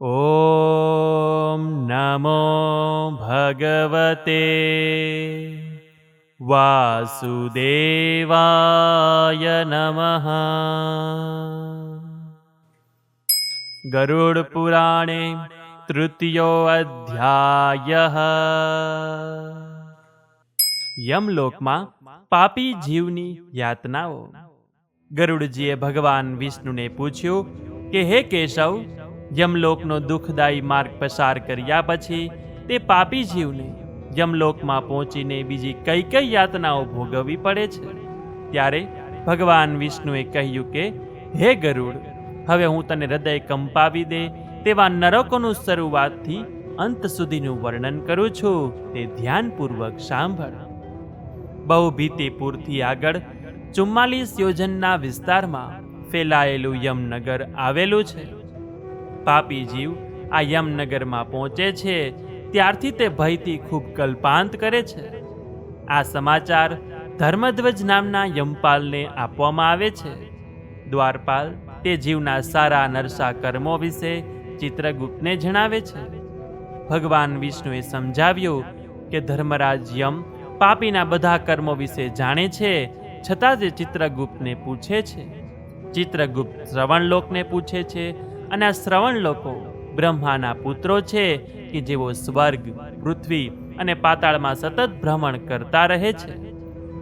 ॐ नमो भगवते वासुदेवाय नमः गरुडपुराणे તૃતીયોઅધ્યાય યમલોકમાં પાપી જીવની યાતનાઓ ગરુડજીએ ભગવાન વિષ્ણુને પૂછ્યું કે હે કેશવ યમલોકનો દુઃખદાયી માર્ગ પસાર કર્યા પછી તે પાપી જીવને યમલોકમાં પહોંચીને બીજી કઈ કઈ યાતનાઓ ભોગવવી પડે છે? ત્યારે ભગવાન વિષ્ણુએ કહ્યું કે, હે ગરુડ, હવે હું તને હૃદય કંપાવી દે તેવા નરકોનું શરૂઆતથી અંત સુધીનું વર્ણન કરું છું, તે ધ્યાનપૂર્વક સાંભળ. બહુ ભીતિપુરથી આગળ ચુમ્માલીસ યોજનના વિસ્તારમાં ફેલાયેલું યમનગર આવેલું છે. પાપી જીવ આ યમનગરમાં પહોંચે છે, ત્યારથી તે ભયથી ખૂબ કલ્પાંત કરે છે. આ સમાચાર ધર્મધ્વજ નામના યમપાલને આપવામાં આવે છે. દ્વારપાલ તે જીવના સારા નરસા કર્મો વિશે ચિત્રગુપ્તને જણાવે છે. ભગવાન વિષ્ણુએ સમજાવ્યું કે ધર્મરાજ યમ પાપીના બધા કર્મો વિશે જાણે છે, છતાં તે ચિત્રગુપ્તને પૂછે છે. ચિત્રગુપ્ત શ્રવણલોકને પૂછે છે અને આ શ્રવણ લોકો બ્રહ્માના પુત્રો છે કે જેઓ સ્વર્ગ, પૃથ્વી અને પાતાળમાં સતત ભ્રમણ કરતા રહે છે.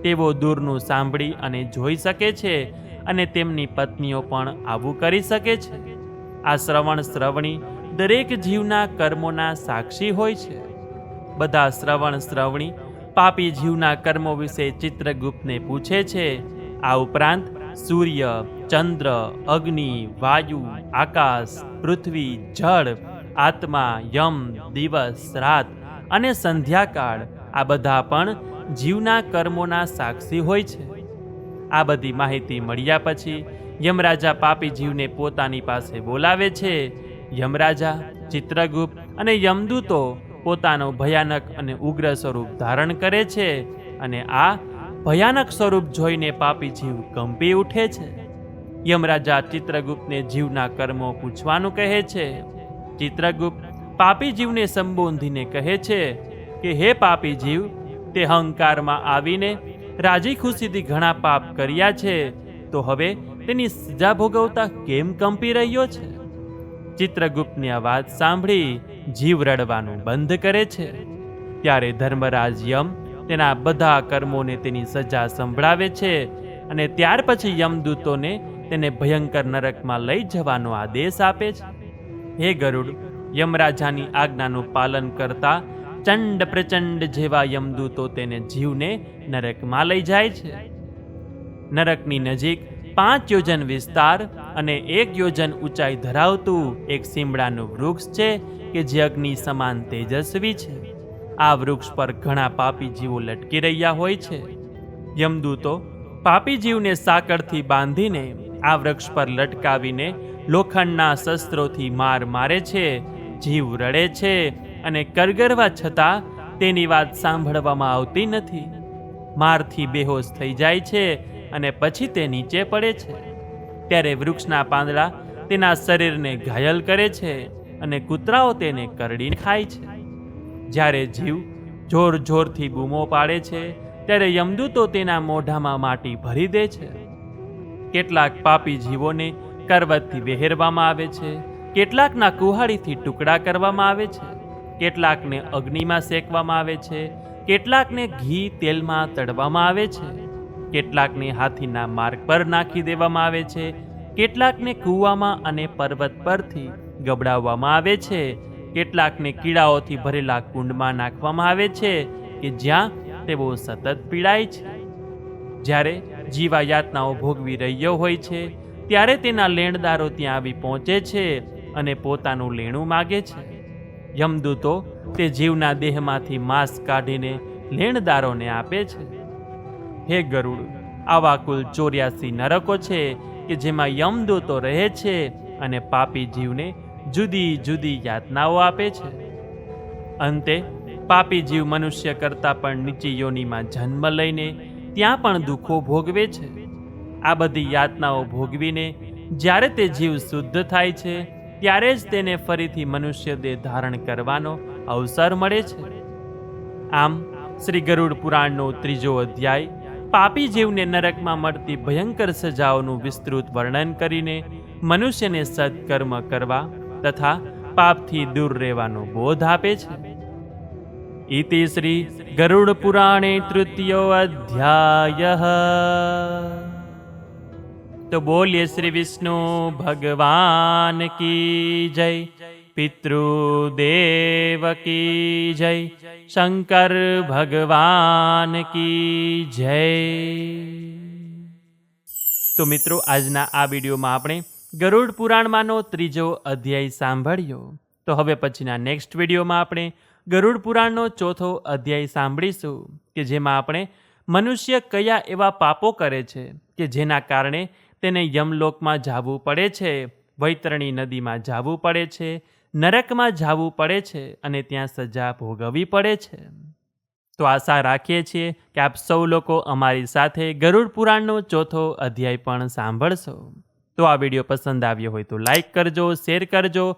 તેઓ દૂરનું સાંભળી અને જોઈ શકે છે અને તેમની પત્નીઓ પણ આવું કરી શકે છે. આ શ્રવણ શ્રવણી દરેક જીવના કર્મોના સાક્ષી હોય છે. બધા શ્રવણ શ્રવણી પાપી જીવના કર્મો વિશે ચિત્રગુપ્તને પૂછે છે. આ ઉપરાંત સૂર્ય ચંદ્ર, અગ્નિ, વાયુ, આકાશ, પૃથ્વી, જળ, આત્મા, યમ, દિવસ, રાત અને સંધ્યાકાળ, આ બધા પણ જીવના કર્મોના સાક્ષી હોય છે. આ બધી માહિતી મળ્યા પછી યમરાજા પાપી જીવને પોતાની પાસે બોલાવે છે. યમરાજા, ચિત્રગુપ્ત અને યમદૂતો પોતાનો ભયાનક અને ઉગ્ર સ્વરૂપ ધારણ કરે છે અને આ ભયાનક સ્વરૂપ જોઈને પાપી જીવ કંપી ઉઠે છે. યમરાજા ચિત્રગુપ્તને જીવના કર્મો પૂછવાનું કહે છે. ચિત્રગુપ્ત પાપી જીવને સંબોધીને કહે છે કે, હે પાપી જીવ, તે અહંકારમાં આવીને રાજી ખુશીથી ઘણા પાપ કર્યા છે. તો હવે તેની સજા ભોગવતા કેમ કંપી રહ્યો છે? ચિત્રગુપ્તની આ વાત સાંભળી જીવ રડવાનું બંધ કરે છે. ત્યારે ધર્મરાજ યમ તેના બધા કર્મોને તેની સજા સંભળાવે છે અને ત્યાર પછી યમદૂતોને તેને ભયંકર નરકમાં લઈ જવાનો આદેશ આપે છે. હે ગરુડ, યમરાજાની આજ્ઞાનું પાલન કરતા ચંડ પ્રચંડ જેવા યમદૂતો તેને જીવને નરકમાં લઈ જાય છે. નરકની નજીક પાંચ યોજન વિસ્તાર અને એક યોજન ઊંચાઈ ધરાવતું એક સીમડાનું વૃક્ષ છે કે જે અગ્નિ સમાન તેજસ્વી છે. આ વૃક્ષ પર ઘણા પાપી જીવો લટકી રહ્યા હોય છે. યમદૂતો પાપી જીવને સાકળથી બાંધીને આ વૃક્ષ પર લટકાવીને લોખંડના શસ્ત્રોથી માર મારે છે, જીવ રડે છે અને કરગરવા છતાં તેની વાત સાંભળવામાં આવતી નથી. મારથી બેહોશ થઈ જાય છે અને પછી તે નીચે પડે છે. ત્યારે વૃક્ષના પાંદડા તેના શરીરને ઘાયલ કરે છે અને કૂતરાઓ તેને કરડીને ખાય છે. જ્યારે જીવ જોર જોરથી બૂમો પાડે છે, ત્યારે યમદૂતો તેના મોઢામાં માટી ભરી દે છે. કેટલાક પાપી જીવોને કરવતથી વહેરવામાં આવે છે, કેટલાકના કુહાડીથી ટુકડા કરવામાં આવે છે, કેટલાકને અગ્નિમાં શેકવામાં આવે છે, કેટલાકને ઘી તેલમાં તળવામાં આવે છે, કેટલાકને હાથીના માર્ગ પર નાખી દેવામાં આવે છે, કેટલાકને કૂવામાં અને પર્વત પરથી ગબડાવવામાં આવે છે, કેટલાકને કીડાઓથી ભરેલા કુંડમાં નાખવામાં આવે છે કે જ્યાં તેઓ સતત પીડાય છે. જ્યારે જીવા યાતનાઓ ભોગવી રહ્યો હોય છે, ત્યારે તેના લેણદારો ત્યાં આવી પહોંચે છે અને પોતાનું લેણું માગે છે. યમદૂતો તે જીવના દેહમાંથી માંસ કાઢીને લેણદારોને આપે છે. હે ગરુડ, આવા કુલ ચોર્યાસી નરકો છે કે જેમાં યમદૂતો રહે છે અને પાપી જીવને જુદી જુદી યાતનાઓ આપે છે. અંતે, પાપી જીવ મનુષ્ય કરતાં પણ નીચી યોનિમાં જન્મ લઈને ત્યાં પણ દુઃખો ભોગવે છે. આ બધી યાતનાઓ ભોગવીને જ્યારે તે જીવ શુદ્ધ થાય છે, ત્યારે જ તેને ફરીથી મનુષ્ય દેહ ધારણ કરવાનો અવસર મળે છે. આમ, શ્રી ગરુડ પુરાણનો ત્રીજો અધ્યાય પાપી જીવને નરકમાં મળતી ભયંકર સજાઓનું વિસ્તૃત વર્ણન કરીને મનુષ્યને સત્કર્મ કરવા તથા પાપથી દૂર રહેવાનો બોધ આપે છે. ઇતિ श्री ગરુડ પુરાણે તૃતીયો અધ્યાય તો બોલીએ શ્રી વિષ્ણુ ભગવાન કી જય પિતૃદેવ કી જય શંકર ભગવાન કી જય તો મિત્રો આજના આ વિડીયોમાં આપણે ગરુડ પુરાણમાંનો ત્રીજો અધ્યાય સાંભળ્યો. તો હવે પછીના નેક્સ્ટ વિડીયોમાં આપણે ગરુડ પુરાણનો ચોથો અધ્યાય સાંભળીશું કે જેમાં આપણે મનુષ્ય કયા એવા પાપો કરે છે કે જેના કારણે તેને યમલોકમાં જાવું પડે છે, વૈતરણી નદીમાં જાવું પડે છે, નરકમાં જાવું પડે છે અને ત્યાં સજા ભોગવવી પડે છે. તો આશા રાખીએ છીએ કે આપ સૌ લોકો અમારી સાથે ગરુડ પુરાણનો ચોથો અધ્યાય પણ સાંભળશો. તો આ વીડિયો પસંદ આવ્યો હોય તો લાઈક કરજો, શેર કરજો